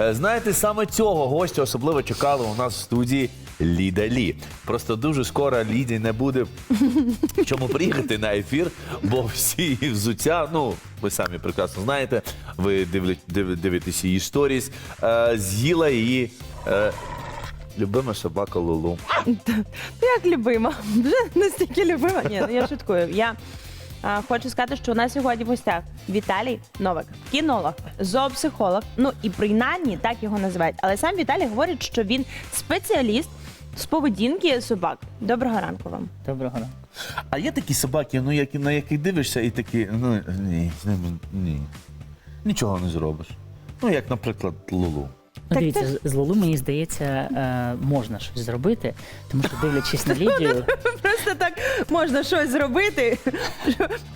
Е, Знаєте, саме цього гостя особливо чекали у нас в студії Ліда Лі. Просто дуже скоро Ліді не буде в чому приїхати на ефір, бо всі її взуття, ну ви самі прекрасно знаєте, ви дивлі- див- дивитесь її сторіс, е, з'їла її е, любима собака Лулу. Як любима. Вже настільки любима. Ні, я шуткую. Я а, хочу сказати, що у нас сьогодні в гостях Віталій Новик, кінолог, зоопсихолог. Ну і принаймні так його називають. Але сам Віталій говорить, що він спеціаліст з поведінки собак. Доброго ранку вам. Доброго ранку. А є такі собаки, ну які на яких дивишся, і такі, ну ні, з ні. Нічого не зробиш. Ну, як, наприклад, Лулу. Ну, Так дивіться, це з- Лолу, мені здається, е, можна щось зробити, тому що дивлячись на Лідію, Просто так можна щось зробити.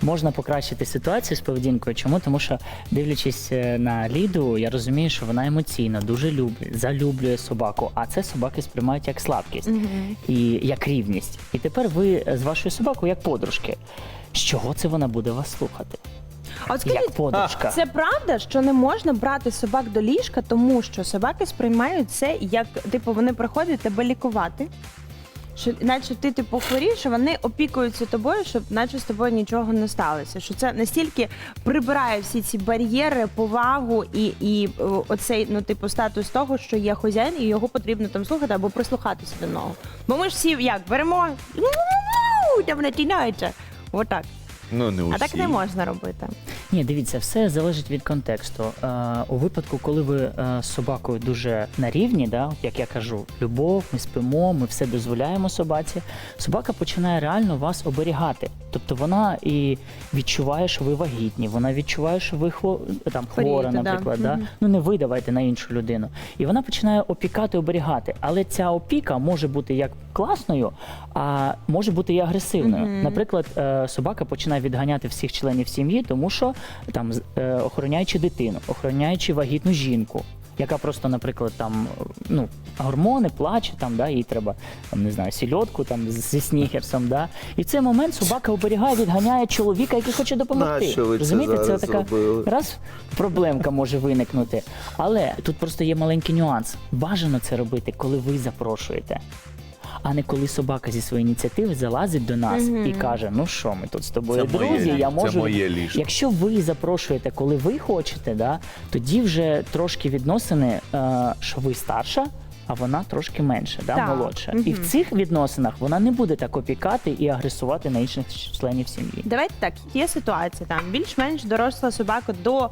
можна покращити ситуацію з поведінкою. Чому? Тому що дивлячись е, на Ліду, я розумію, що вона емоційно дуже любить, залюблює собаку, а це собаки сприймають як слабкість і як рівність. І тепер ви з вашою собакою як подружки. З чого це вона буде вас слухати? А от скажіть, Як подружка? Це правда, що не можна брати собак до ліжка, тому що собаки сприймають це як типу вони приходять тебе лікувати. Що, наче ти типу хворієш, що вони опікуються тобою, щоб наче з тобою нічого не сталося. Що це настільки прибирає всі ці бар'єри, повагу і, і о, оцей ну, типу, статус того, що є хазяїн, і його потрібно там слухати або прислухатися до нього. Бо ми ж всі як беремо, там натінається. Отак. Ну, не усі. А так не можна робити. Ні, дивіться, все залежить від контексту. Е, у випадку, коли ви е, з собакою дуже на рівні, да, як я кажу, любов, ми спимо, ми все дозволяємо собаці. Собака починає реально вас оберігати. Тобто вона і відчуває, що ви вагітні, вона відчуває, що ви хво, там хвора, да. наприклад. Да? Мгм. Ну не ви давайте на іншу людину. І вона починає опікати, оберігати. Але ця опіка може бути як класною, а може бути і агресивною. Наприклад, е, собака починає відганяти всіх членів сім'ї, тому що там е, охороняючи дитину, охороняючи вагітну жінку. Яка просто, наприклад, там ну гормони, плаче, там да, їй треба там не знаю, сільотку там зі снігерсом. Да, і в цей момент собака оберігає, відганяє чоловіка, який хоче допомогти. Нащо ви це Розумієте, це зараз така зробили? раз проблемка може виникнути. Але тут просто є маленький нюанс. Бажано це робити, коли ви запрошуєте. А не коли собака зі своєї ініціативи залазить до нас Мгм. і каже: Ну що, ми тут з тобою Це моє- друзі, я це можу. моє ліжко. Якщо ви запрошуєте, коли ви хочете, да, тоді вже трошки відносини, е, що ви старша, а вона трошки менше, да, Так. молодша. І в цих відносинах вона не буде так опікати і агресувати на інших членів сім'ї. Давайте так, є ситуація там більш-менш доросла собака до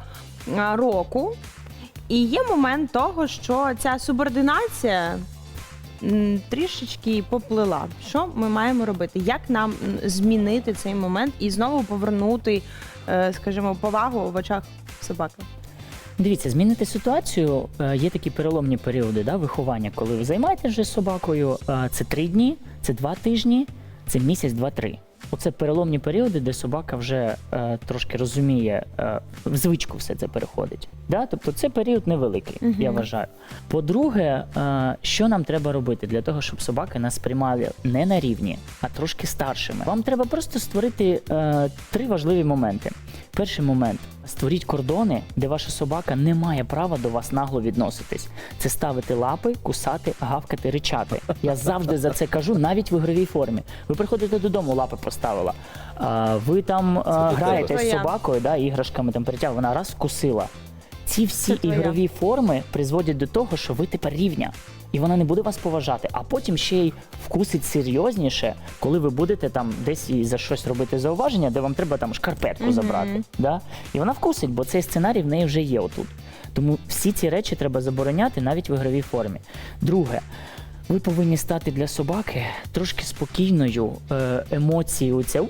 а, року, і є момент того, що ця субординація трішечки поплила. Що ми маємо робити? Як нам змінити цей момент і знову повернути, е, скажімо, повагу в очах собаки? Дивіться, змінити ситуацію. е, Є такі переломні періоди да, виховання, коли ви займаєтеся собакою. Це три дні, це два тижні, це місяць, два-три. Оце переломні періоди, де собака вже е, трошки розуміє, е, в звичку все це переходить. Да? Тобто це період невеликий, Мгм. я вважаю. По-друге, е, що нам треба робити для того, щоб собаки нас приймали не на рівні, а трошки старшими? Вам треба просто створити е, три важливі моменти. Перший момент створіть кордони, де ваша собака не має права до вас нагло відноситись. Це ставити лапи, кусати, гавкати, ричати. Я завжди за це кажу, навіть в ігровій формі. Ви приходите додому, лапи поставила. А, ви там а, граєте з собакою, да, іграшками там перетяг, вона раз вкусила. Ці всі Це твоя. ігрові форми призводять до того, що ви тепер рівня, і вона не буде вас поважати, а потім ще й вкусить серйозніше, коли ви будете там десь і за щось робити зауваження, де вам треба там шкарпетку Мгм. забрати. Да? І вона вкусить, бо цей сценарій в неї вже є отут. Тому всі ці речі треба забороняти навіть в ігровій формі. Друге. Ви повинні стати для собаки трошки спокійною, е, емоції це!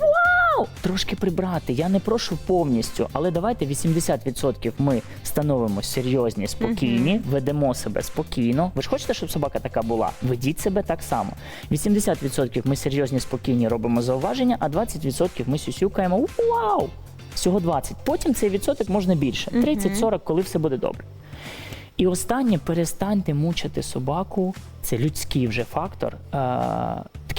Трошки прибрати. Я не прошу повністю, але давайте 80% ми становимо серйозні, спокійні, ведемо себе спокійно. Ви ж хочете, щоб собака така була? Ведіть себе так само. 80% ми серйозні, спокійні, робимо зауваження, а 20% ми сюсюкаємо вау! Всього 20. Потім цей відсоток можна більше. 30-40, коли все буде добре. І останнє, перестаньте мучити собаку. Це людський вже фактор, е,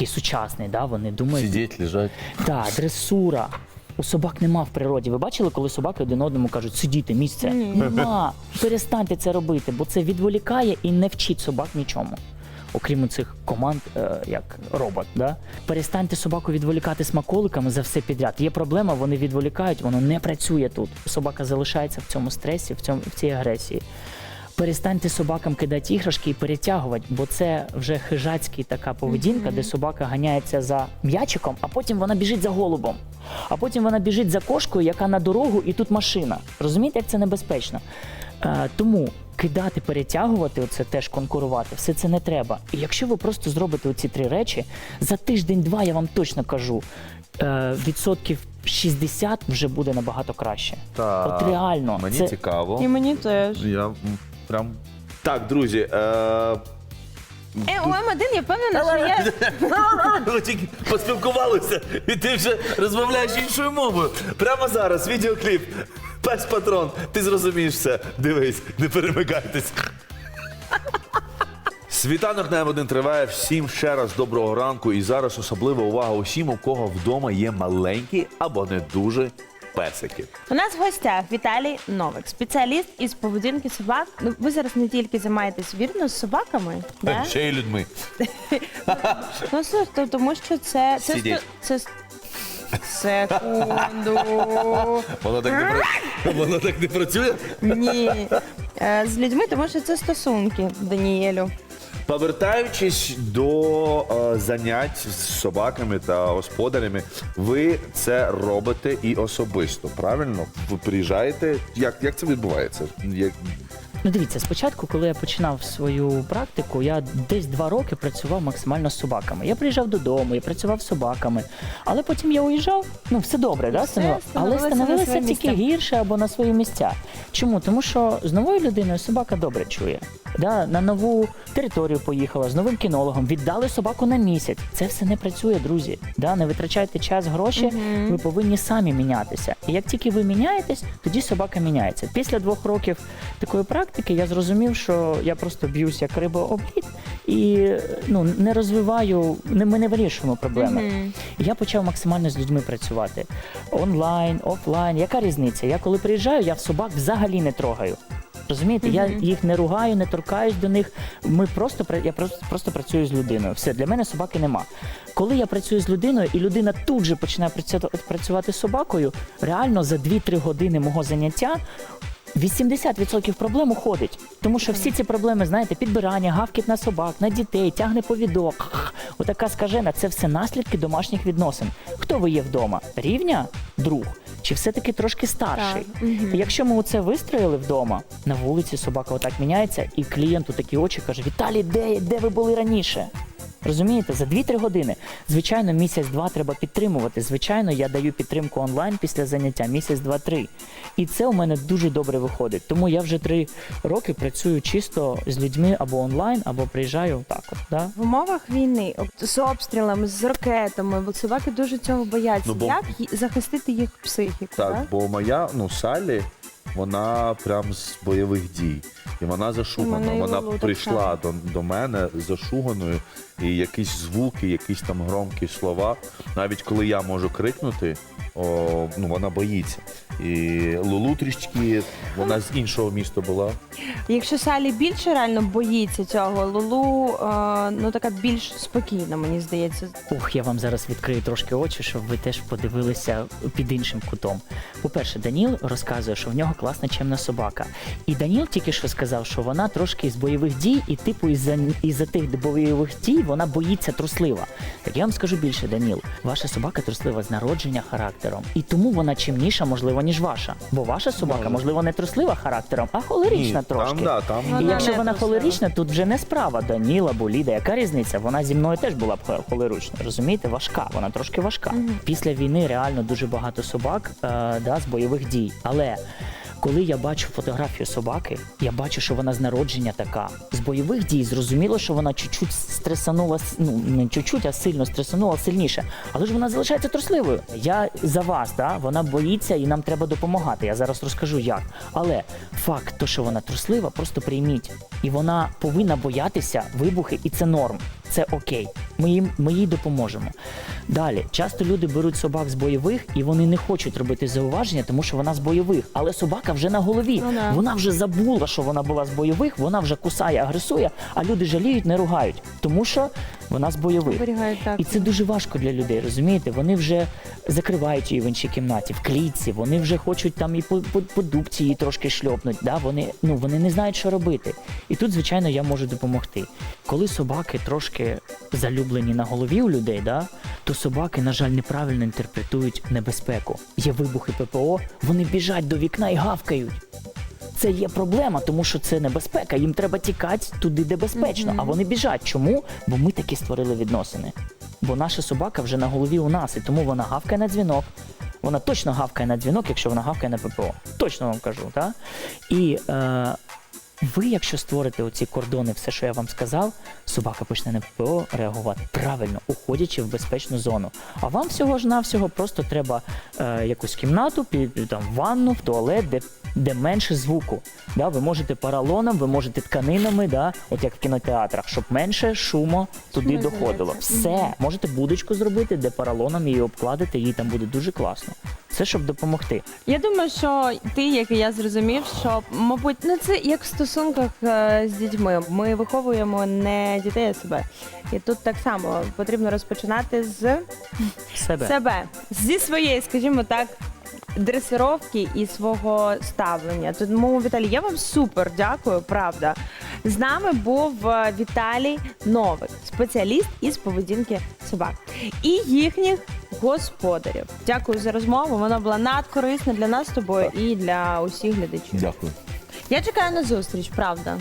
такий сучасний, да? вони думають, Сидіть, лежать. так, дресура. У собак нема в природі. Ви бачили, коли собаки один одному кажуть, сидіти, місце? Нема. Перестаньте це робити, бо це відволікає і не вчить собак нічому. Окрім цих команд, е, як робот, да? перестаньте собаку відволікати смаколиками за все підряд. Є проблема, вони відволікають, воно не працює тут. Собака залишається в цьому стресі, в цьому в цій агресії. Перестаньте собакам кидати іграшки і перетягувати, бо це вже хижацька така поведінка, де собака ганяється за м'ячиком, а потім вона біжить за голубом. А потім вона біжить за кошкою, яка на дорогу, і тут машина. Розумієте, як це небезпечно? Е, тому кидати, перетягувати, оце теж конкурувати, все це не треба. І якщо ви просто зробите оці три речі, за тиждень-два я вам точно кажу, е, відсотків 60 вже буде набагато краще. Так. От реально, Мені це цікаво. І мені теж. Я прям. Так, друзі. Е... Е, ОМ1, я впевнена, що я Ви тільки поспілкувалися, і ти вже розмовляєш іншою мовою. Прямо зараз відеокліп. Пес патрон, ти зрозумієш все. Дивись, не перемикайтесь. Світанок на М1 триває. Всім ще раз доброго ранку. І зараз особлива увага усім, у кого вдома є маленькі або не дуже песики. У нас в гостях Віталій Новик, спеціаліст із поведінки собак. Ну, ви зараз не тільки займаєтесь вірно з собаками, да? Ще й людьми. ну слухай, то- тому що це це, Сидіть. це с- секунду. Воно так не, пра- Воно так не працює. Ні. Е, З людьми, тому що це стосунки, Даніелю. Повертаючись до е, занять з собаками та господарями, ви це робите і особисто, правильно? Ви приїжджаєте. Як, як це відбувається? Як... Ну дивіться, спочатку, коли я починав свою практику, я десь два роки працював максимально з собаками. Я приїжджав додому, я працював з собаками, але потім я уїжджав. Ну все добре, да, все але становилося тільки місця. гірше або на свої місця. Чому? Тому що з новою людиною собака добре чує. Да, на нову територію поїхала з новим кінологом, віддали собаку на місяць. Це все не працює, друзі. Да, не витрачайте час, гроші. Ви повинні самі мінятися. І як тільки ви міняєтесь, тоді собака міняється. Після двох років такої практики я зрозумів, що я просто б'юсь як риба об лід і ну не розвиваю, не ми не вирішуємо проблеми. Я почав максимально з людьми працювати онлайн, офлайн. Яка різниця? Я коли приїжджаю, я в собак взагалі не трогаю. Розумієте, я їх не ругаю, не торкаюсь до них. Ми просто я просто, просто працюю з людиною. Все для мене собаки нема. Коли я працюю з людиною, і людина тут же починає працю- працювати з собакою, реально за 2-3 години мого заняття. 80% проблем уходить, тому що всі ці проблеми, знаєте, підбирання, гавкіт на собак, на дітей, тягне повідок. Отака скажена, це все наслідки домашніх відносин. Хто ви є вдома? Рівня, друг, чи все-таки трошки старший? Так, Угу. Якщо ми оце вистроїли вдома, на вулиці собака отак міняється, і клієнту такі очі каже: Віталій, де, де ви були раніше? Розумієте, за 2-3 години. Звичайно, місяць-два треба підтримувати. Звичайно, я даю підтримку онлайн після заняття місяць, два-три. І це у мене дуже добре виходить. Тому я вже три роки працюю чисто з людьми або онлайн, або приїжджаю так. От, да? В умовах війни об- з обстрілами, з ракетами, бо собаки дуже цього бояться. Ну, бо- Як ї- захистити їх психіку? Так, да? бо моя ну Салі, вона прям з бойових дій. І вона зашугана. Мене і Вона Лулу так прийшла до, до мене зашуганою, і якісь звуки, якісь там громкі слова. Навіть коли я можу крикнути, о, ну вона боїться. І Лулу трішки, вона з іншого міста була. Якщо Салі більше реально боїться цього, Лулу е, ну така більш спокійна, мені здається. Ох, я вам зараз відкрию трошки очі, щоб ви теж подивилися під іншим кутом. По-перше, Даніл розказує, що в нього класна чемна собака. І Даніл тільки що сказав, що вона трошки з бойових дій, і типу із-за із тих бойових дій вона боїться труслива. Так я вам скажу більше, Даніл, ваша собака труслива з народження характером, і тому вона чимніша, можливо, ніж ваша. Бо ваша собака, Може. можливо, не труслива характером, а холерична трошки. там, да, там І Вона якщо не вона труслива. холерична, тут вже не справа Даніла, Боліда. Яка різниця? Вона зі мною теж була б хо- холерична, розумієте? Важка, вона трошки важка. Після війни реально дуже багато собак е, да, з бойових дій. Але коли я бачу фотографію собаки, я бачу, що вона з народження така. З бойових дій зрозуміло, що вона чуть-чуть стресанула, ну не чуть-чуть, а сильно стресанула сильніше. Але ж вона залишається трусливою. Я за вас, да? вона боїться і нам треба допомагати. Я зараз розкажу як. Але факт, то, що вона труслива, просто прийміть. І вона повинна боятися вибухи, і це норм. Це окей. Ми їм ми їй допоможемо. Далі, часто люди беруть собак з бойових і вони не хочуть робити зауваження, тому що вона з бойових. Але собака вже на голові. Ну да. Вона вже забула, що вона була з бойових, вона вже кусає, агресує, а люди жаліють, не ругають, тому що вона з бойових. Так. І це дуже важко для людей, розумієте? Вони вже закривають її в іншій кімнаті, в клітці, вони вже хочуть там і по, по, по дубці її трошки шльопнуть. Да? Вони, ну, вони не знають, що робити. І тут, звичайно, я можу допомогти. Коли собаки трошки залюблені на голові у людей, да? то собаки, на жаль, неправильно інтерпретують небезпеку. Є вибухи ППО, вони біжать до вікна і гавкають. Це є проблема, тому що це небезпека. Їм треба тікати туди, де безпечно. А вони біжать. Чому? Бо ми такі створили відносини. Бо наша собака вже на голові у нас, і тому вона гавкає на дзвінок. Вона точно гавкає на дзвінок, якщо вона гавкає на ППО. Точно вам кажу, так? І е, ви, якщо створите оці кордони, все, що я вам сказав, собака почне на ППО реагувати правильно, уходячи в безпечну зону. А вам всього ж навсього просто треба е, якусь кімнату, під там ванну, в туалет, де, де менше звуку. Да? Ви можете поролоном, ви можете тканинами, да? от як в кінотеатрах, щоб менше шуму туди Шумоізоляція. доходило. Все, можете будочку зробити, де поролоном її обкладете, їй там буде дуже класно. Це щоб допомогти. Я думаю, що ти, як і я, зрозумів, що мабуть, ну це як в стосунках е, з дітьми. Ми виховуємо не дітей, а себе. І тут так само потрібно розпочинати з Себе. себе, зі своєї, скажімо так. Дресировки і свого ставлення. Тому Віталій, я вам супер дякую, правда. З нами був е, Віталій Новик, спеціаліст із поведінки собак і їхніх господарів. Дякую за розмову. Вона була надкорисна для нас з тобою і для усіх глядачів. Дякую. Я чекаю на зустріч, правда.